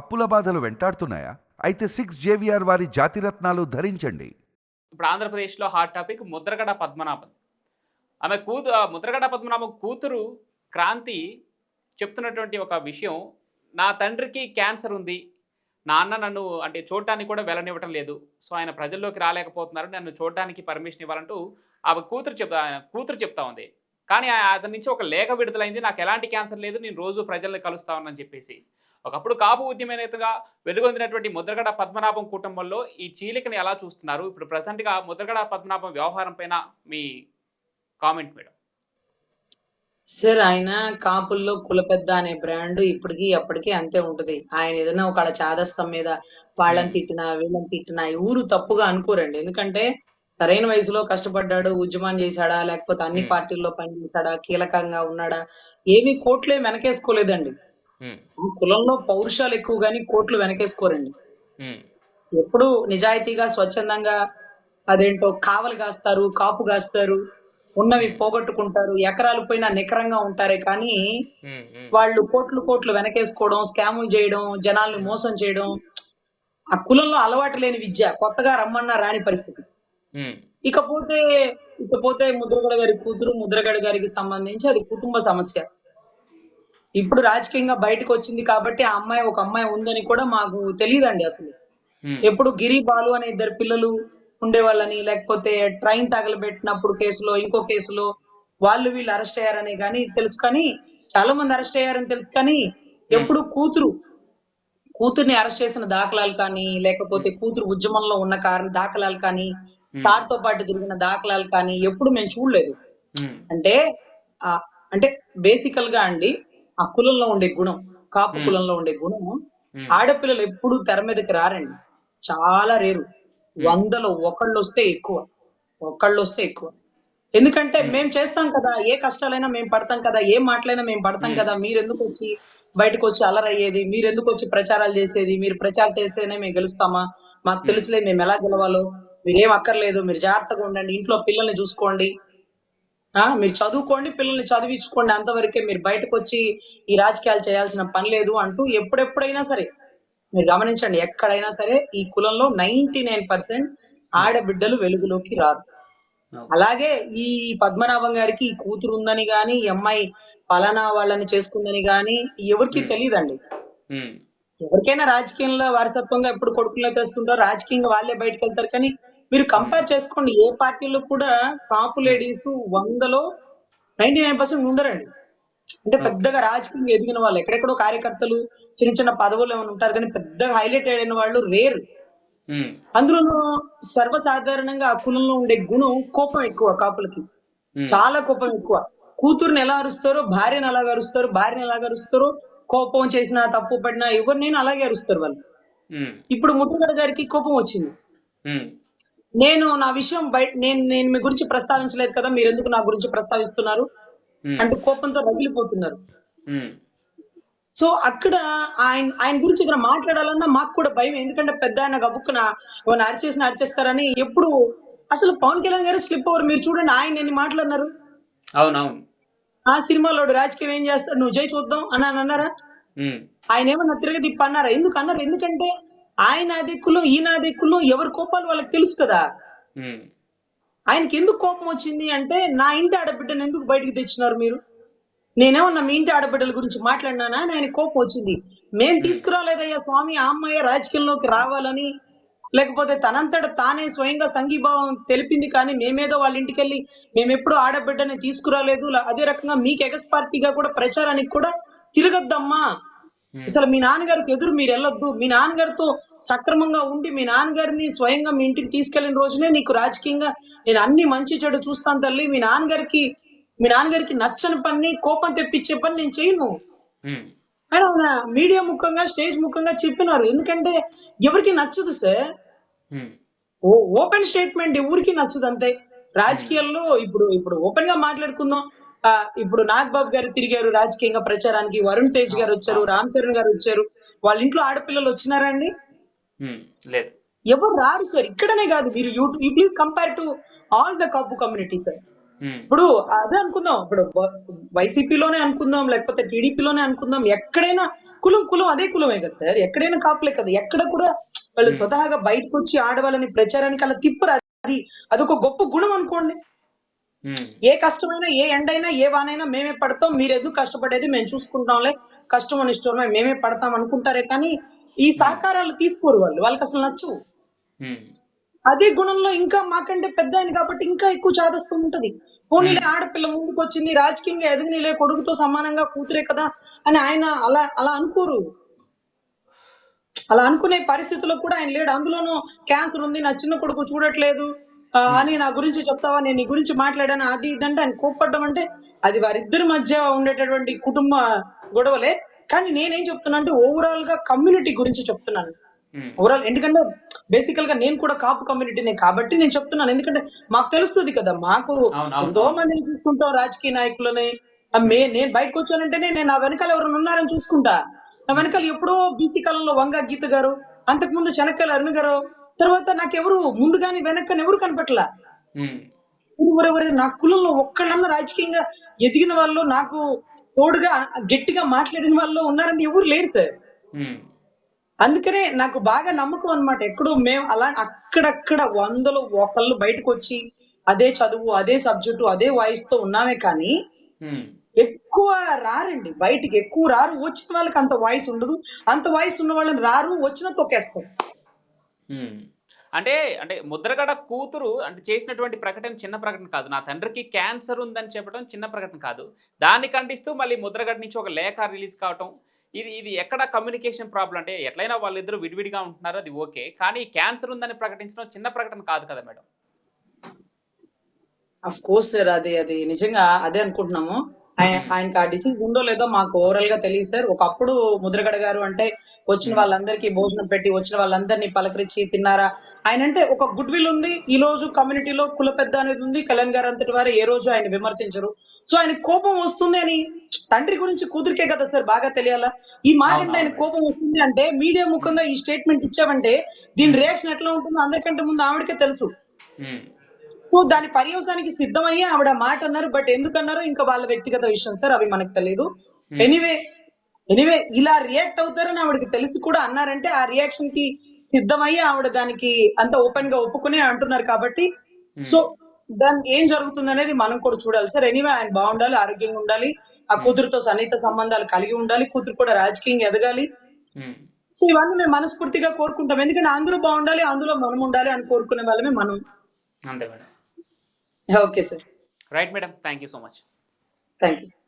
అప్పుల బాధలు వెంటాడుతున్నాయా? అయితే సిక్స్ జేవిఆర్ వారి జాతిరత్నాలు ధరించండి. ఇప్పుడు ఆంధ్రప్రదేశ్లో హాట్ టాపిక్ ముద్రగడ పద్మనాభన్ ఆమె కూతు ఆ ముద్రగడ పద్మనాభం కూతురు క్రాంతి చెప్తున్నటువంటి ఒక విషయం నా తండ్రికి క్యాన్సర్ ఉంది నాన్న నన్ను అంటే చూడటానికి కూడా వెళ్ళనివ్వటం లేదు సో ఆయన ప్రజల్లోకి రాలేకపోతున్నారు నన్ను చూడటానికి పర్మిషన్ ఇవ్వాలంటూ ఆమె కూతురు చెప్తా ఆయన కూతురు చెప్తా ఉంది. కానీ అతని నుంచి ఒక లేఖ విడుదలైంది. నాకు ఎలాంటి క్యాన్సర్ లేదు. నేను రోజు ప్రజల్ని కలుస్తా ఉన్నానని చెప్పేసి. ఒకప్పుడు కాపు ఉద్యమ నేతగా వెలుగొందినటువంటి ముద్రగడ పద్మనాభం కుటుంబంలో ఈ చీలికని ఎలా చూస్తున్నారు? ఇప్పుడు ప్రజెంట్గా ముద్రగడ పద్మనాభం వ్యవహారం పైన మీ కామెంట్ మేడం. సార్ ఆయన కాపుల్లో కులపెద్ద అనే బ్రాండ్ ఇప్పటికి అప్పటికి అంతే ఉంటది. ఆయన ఏదైనా ఒక చాదస్తం మీద వాళ్ళని తిట్టినా వీళ్ళని తిట్టినా ఎవరు తప్పుగా అనుకోరండి. ఎందుకంటే సరైన వయసులో కష్టపడ్డాడు ఉద్యమం చేశాడా లేకపోతే అన్ని. పార్టీల్లో పనిచేశాడా కీలకంగా ఉన్నాడా ఏమీ కోట్లే వెనకేసుకోలేదండి. కులంలో పౌరుషాలు ఎక్కువ గాని కోట్లు వెనకేసుకోరండి. ఎప్పుడు నిజాయితీగా స్వచ్ఛందంగా అదేంటో కావలి కాస్తారు కాపు కాస్తారు ఉన్నవి పోగొట్టుకుంటారు ఎకరాలు పోయినా నికరంగా ఉంటారే కానీ వాళ్ళు కోట్లు కోట్లు వెనకేసుకోవడం స్కాములు చేయడం జనాల్ని మోసం చేయడం ఆ కులంలో అలవాటు లేని విద్య కొత్తగా రమ్మన్నా రాని పరిస్థితి. ఇకపోతే ఇకపోతే ముద్రగడ గారి కూతురు ముద్రగడ గారికి సంబంధించి అది కుటుంబ సమస్య. ఇప్పుడు రాజకీయంగా బయటకు వచ్చింది కాబట్టి ఆ అమ్మాయి ఒక అమ్మాయి ఉందని కూడా మాకు తెలియదండి అసలు. ఎప్పుడు గిరి బాలు అనే ఇద్దరు పిల్లలు ఉండేవాళ్ళని లేకపోతే ట్రైన్ తగలబెట్టినప్పుడు కేసులో ఇంకో కేసులో వాళ్ళు వీళ్ళు అరెస్ట్ అయ్యారని కానీ తెలుసు కానీ చాలా మంది అరెస్ట్ అయ్యారని తెలుసు కానీ ఎప్పుడు కూతురు కూతుర్ని అరెస్ట్ చేసిన దాఖలాలు కానీ లేకపోతే కూతురు ఉద్యమంలో ఉన్న కారణం దాఖలాలు కానీ సార్తో పాటు తిరిగిన దాఖలాలు కానీ ఎప్పుడు మేము చూడలేదు. అంటే ఆ అంటే బేసికల్గా అండి ఆ కులంలో ఉండే గుణం కాపు. కులంలో ఉండే గుణం ఆడపిల్లలు ఎప్పుడు తెర మీదకి రారండి. చాలా రేరు. వందలో ఒకళ్ళు వస్తే ఎక్కువ. ఒకళ్ళు వస్తే ఎక్కువ. ఎందుకంటే మేము. చేస్తాం కదా ఏ కష్టాలైనా మేము పడతాం కదా ఏ మాటలైనా మేము పడతాం కదా మీరు ఎందుకు వచ్చి బయటకు వచ్చి అలరయ్యేది మీరు ఎందుకు వచ్చి ప్రచారాలు చేసేది మీరు ప్రచారం చేస్తేనే మేము గెలుస్తామా? మాకు తెలుసులే మేము ఎలా గెలవాలో. మీరేం అక్కర్లేదు మీరు జాగ్రత్తగా ఉండండి ఇంట్లో పిల్లల్ని చూసుకోండి. ఆ మీరు చదువుకోండి పిల్లల్ని చదివించుకోండి అంతవరకే. మీరు బయటకు వచ్చి ఈ రాజకీయాలు చేయాల్సిన పని లేదు అంటూ ఎప్పుడెప్పుడైనా సరే మీరు గమనించండి ఎక్కడైనా సరే ఈ కులంలో నైన్టీ నైన్ పర్సెంట్ ఆడబిడ్డలు వెలుగులోకి రారు. అలాగే ఈ పద్మనాభం గారికి ఈ కూతురు ఉందని గాని ఈ అమ్మాయి పలానా వాళ్ళని చేసుకుందని గాని ఎవరికి తెలియదండి. ఎవరికైనా రాజకీయంలో వారసత్వంగా ఎప్పుడు కొడుకుల్లో తెస్తుంటారో రాజకీయంగా వాళ్ళే బయటకు వెళ్తారు. కానీ మీరు కంపేర్ చేసుకోండి ఏ పార్టీలో కూడా కాపు లేడీస్ వందలో నైన్టీ నైన్ పర్సెంట్ ఉండరండి. అంటే పెద్దగా రాజకీయంగా ఎదిగిన వాళ్ళు ఎక్కడెక్కడో కార్యకర్తలు చిన్న చిన్న పదవులు ఏమైనా ఉంటారు కానీ పెద్దగా హైలైట్ అయిన వాళ్ళు రేరు. అందులోనూ సర్వసాధారణంగా ఆ కులంలో ఉండే గుణం కోపం ఎక్కువ కాపులకి. చాలా కోపం ఎక్కువ. కూతుర్ని ఎలా అరుస్తారో భార్యను ఎలా అరుస్తారో భార్యను ఎలా అరుస్తారో కోపం చేసినా తప్పు పడినా ఎవరినైనా అలాగే అరుస్తారు వాళ్ళు. ఇప్పుడు ముద్రగడ గారికి కోపం వచ్చింది. నేను నా విషయం బయట నేను నేను మీ గురించి ప్రస్తావించలేదు కదా మీరు ఎందుకు నా గురించి ప్రస్తావిస్తున్నారు? అంటూ కోపంతో రగిలిపోతున్నారు. సో అక్కడ ఆయన ఆయన గురించి ఏదైనా మాట్లాడాలన్నా మాకు కూడా భయం. ఎందుకంటే పెద్ద ఆయన గబుక్కున ఏమైనా అరిచేసిన అరిచేస్తారని ఎప్పుడు అసలు పవన్ కళ్యాణ్ గారు స్లిప్ ఓవర్ మీరు చూడండి ఆయన ఎన్ని మాట్లాడినారు అవునవును. ఆ సినిమాలో రాజకీయం ఏం చేస్తాడు? నువ్వు జై చూద్దాం అని అని అన్నారా? ఆయన ఏమన్నా తిరగ తిప్ప అన్నారా? ఎందుకు అన్నారు? ఎందుకంటే ఆయన అదే కులం ఈయన అదే కులం ఎవరి కోపాలు వాళ్ళకి తెలుసు కదా? ఆయనకి ఎందుకు కోపం వచ్చింది అంటే నా ఇంటి ఆడబిడ్డను ఎందుకు బయటికి తెచ్చినారు మీరు? నేనేమన్నా మీ ఇంటి ఆడబిడ్డల గురించి మాట్లాడినానా అని ఆయన కోపం వచ్చింది. మేం తీసుకురాలేదయ్యా స్వామి ఆ అమ్మాయి రాజకీయంలోకి రావాలని లేకపోతే తనంతట తానే స్వయంగా సంఘీభావం తెలిపింది కానీ మేమేదో వాళ్ళ ఇంటికి వెళ్ళి మేము ఎప్పుడు ఆడబిడ్డని తీసుకురాలేదు. అదే రకంగా మీకు ఎగస్ పార్టీగా కూడా ప్రచారానికి కూడా తిరగద్దమ్మా. అసలు మీ నాన్నగారికి ఎదురు మీరు వెళ్ళొద్దు. మీ నాన్నగారితో సక్రమంగా ఉండి మీ నాన్నగారిని స్వయంగా మీ ఇంటికి తీసుకెళ్ళిన రోజునే నీకు రాజకీయంగా నేను అన్ని మంచి చెడు చూస్తాను తల్లి. మీ నాన్నగారికి మీ నాన్నగారికి నచ్చని పని కోపం తెప్పించే పని నేను చేయను. అని ఆయన మీడియా ముఖంగా స్టేజ్ ముఖంగా చెప్పినారు. ఎందుకంటే ఎవరికి నచ్చదు సార్. ఓపెన్ స్టేట్మెంట్ ఎవరికి నచ్చదు అంతే. రాజకీయాల్లో ఇప్పుడు ఇప్పుడు ఓపెన్గా మాట్లాడుకుందాం. ఆ, ఇప్పుడు నాగబాబు గారు తిరిగారు రాజకీయంగా ప్రచారానికి. వరుణ్ తేజ్ గారు వచ్చారు రామ్ చరణ్ గారు వచ్చారు. వాళ్ళ ఇంట్లో ఆడపిల్లలు వచ్చినారా అండి? ఉమ్, లేదు. ఎవరు రారు సార్. ఇక్కడనే కాదు మీరు you please compare to all the Kapu community sir. ఇప్పుడు అదే అనుకుందాం. ఇప్పుడు వైసీపీలోనే అనుకుందాం లేకపోతే టీడీపీలోనే అనుకుందాం. ఎక్కడైనా కులం కులం అదే కులమే కదా సార్. ఎక్కడైనా కాపులే కదా. ఎక్కడ కూడా వాళ్ళు స్వతహాగా బయటకు వచ్చి ఆడవాళ్ళని ప్రచారానికి అలా తిప్పరు. అది అదొక గొప్ప గుణం అనుకోండి. ఉమ్, ఏ కష్టమైనా ఏ ఎండైనా ఏ వానైనా మేమే పడతాం. మీరు ఎందుకు కష్టపడేది? మేము చూసుకుంటాంలే. కష్టం అని ఇష్టమే మేమే పడతాం అనుకుంటారే. కానీ ఈ సహకారాలు తీసుకోరు వాళ్ళు. వాళ్ళకి అసలు నచ్చవు. అదే గుణంలో ఇంకా మాకంటే పెద్ద ఆయన కాబట్టి ఇంకా ఎక్కువ చాదస్తూ ఉంటది. పోనీలే ఆడపిల్ల ముందుకు వచ్చింది రాజకీయంగా ఎదగనిలే కొడుకుతో సమానంగా కూతురే కదా అని ఆయన అలా అలా అనుకోరు. అలా అనుకునే పరిస్థితిలో కూడా ఆయన లేడు. అందులోనూ క్యాన్సర్ ఉంది నా చిన్న కొడుకు చూడట్లేదు. అని నా గురించి చెప్తావా? నేను నీ గురించి మాట్లాడాను అది ఇదంటే ఆయన కోప్పడ్డం అంటే అది వారిద్దరి మధ్య ఉండేటటువంటి కుటుంబ గొడవలే. కానీ నేనేం చెప్తున్నా అంటే ఓవరాల్గా కమ్యూనిటీ గురించి చెప్తున్నాను. ఓవరాల్ ఎందుకంటే బేసికల్గా నేను కూడా కాపు కమ్యూనిటీనే కాబట్టి నేను చెప్తున్నాను. ఎందుకంటే మాకు తెలుస్తుంది కదా మాకు. ఎంతో మందిని చూస్తుంటాం రాజకీయ నాయకులని. మే నేను బయటకు వచ్చానంటేనే నేను నా వెనకాల ఎవరైనా ఉన్నారని చూసుకుంటా. నా వెనకాల ఎప్పుడో బీసీ కాలంలో వంగ గీత గారు అంతకుముందు శనక్కాయల అరుణ్ గారు తర్వాత నాకెవరు ముందుగాని వెనక్కని ఎవరు కనపట్లా? ఎవరెవరు నా కులంలో ఒక్కళ్ళన్నా రాజకీయంగా ఎదిగిన వాళ్ళు నాకు తోడుగా గట్టిగా మాట్లాడిన వాళ్ళు ఉన్నారని ఎవరు లేరు సార్. అందుకనే నాకు బాగా నమ్మకం అన్నమాట. ఎక్కడో మేము అలా అక్కడక్కడ వందలు ఒకళ్ళు బయటకు వచ్చి అదే చదువు అదే సబ్జెక్టు అదే వాయిస్తో ఉన్నామే కానీ. ఎక్కువ రారండి. బయటికి ఎక్కువ రారు. వచ్చిన వాళ్ళకి అంత వాయిస్ ఉండదు. అంత వాయిస్ ఉన్న వాళ్ళని రారు వచ్చిన తొక్కేస్తారు. అంటే అంటే ముద్రగడ కూతురు అంటే చేసినటువంటి ప్రకటన చిన్న ప్రకటన కాదు. నా తండ్రికి క్యాన్సర్ ఉందని చెప్పడం చిన్న ప్రకటన కాదు. దాన్ని ఖండిస్తూ మళ్ళీ ముద్రగడ నుంచి ఒక లేఖ రిలీజ్ కావటం ఇది ఇది ఎక్కడ కమ్యూనికేషన్ ప్రాబ్లం అంటే ఎట్లయినా వాళ్ళిద్దరూ విడివిడిగా ఉంటున్నారు అది ఓకే. కానీ క్యాన్సర్ ఉందని ప్రకటించడం చిన్న ప్రకటన కాదు కదా మేడం? అఫ్ కోర్స్ సార్ అది అది నిజంగా అదే అనుకుంటున్నాము. ఆయనకి ఆ డిసీజ్ ఉందో లేదో మాకు ఓవరాల్గా తెలియదు సార్. ఒకప్పుడు ముద్రగడ గారు అంటే వచ్చిన వాళ్ళందరికీ భోజనం పెట్టి వచ్చిన వాళ్ళందరినీ పలకరించి తిన్నారా? ఆయన అంటే ఒక గుడ్ విల్ ఉంది. ఈ రోజు కమ్యూనిటీలో కుల పెద్ద అనేది ఉంది. కళ్యాణ్ గారు అంతటి వారు ఏ రోజు ఆయన విమర్శించరు. సో ఆయన కోపం వస్తుంది అని తండ్రి గురించి కూతురికే కదా సార్ బాగా తెలియాలా? ఈ మాట అంటే ఆయన కోపం వస్తుంది అంటే మీడియా ముఖంగా ఈ స్టేట్మెంట్ ఇచ్చామంటే దీని రియాక్షన్ ఎట్లా ఉంటుందో అందరికంటే ముందు ఆవిడకే తెలుసు. సో దాని పర్యవసానికి సిద్ధమయ్యి ఆవిడ మాట అన్నారు బట్ ఎందుకు అన్నారో ఇంకా వాళ్ళ వ్యక్తిగత విషయం సార్ అవి మనకు తెలియదు ఎనీవే ఎనీవే ఇలా రియాక్ట్ అవుతారని ఆవిడకి తెలిసి కూడా అన్నారంటే ఆ రియాక్షన్కి సిద్ధమయ్యి ఆవిడ దానికి అంత ఓపెన్గా ఒప్పుకునే అంటున్నారు కాబట్టి. సో దాని ఏం జరుగుతుంది అనేది మనం కూడా చూడాలి సార్. ఎనీవే ఆయన బాగుండాలి ఆరోగ్యంగా ఉండాలి ఆ కూతురుతో సన్నిహిత సంబంధాలు కలిగి ఉండాలి కూతురు కూడా రాజకీయంగా ఎదగాలి. సో ఇవన్నీ మేము మనస్ఫూర్తిగా కోరుకుంటాం. ఎందుకంటే అందరూ బాగుండాలి అందులో మనం ఉండాలి అని కోరుకునే వాళ్ళమే మనం. అంతే madam. Okay sir. Right madam thank you so much. Thank you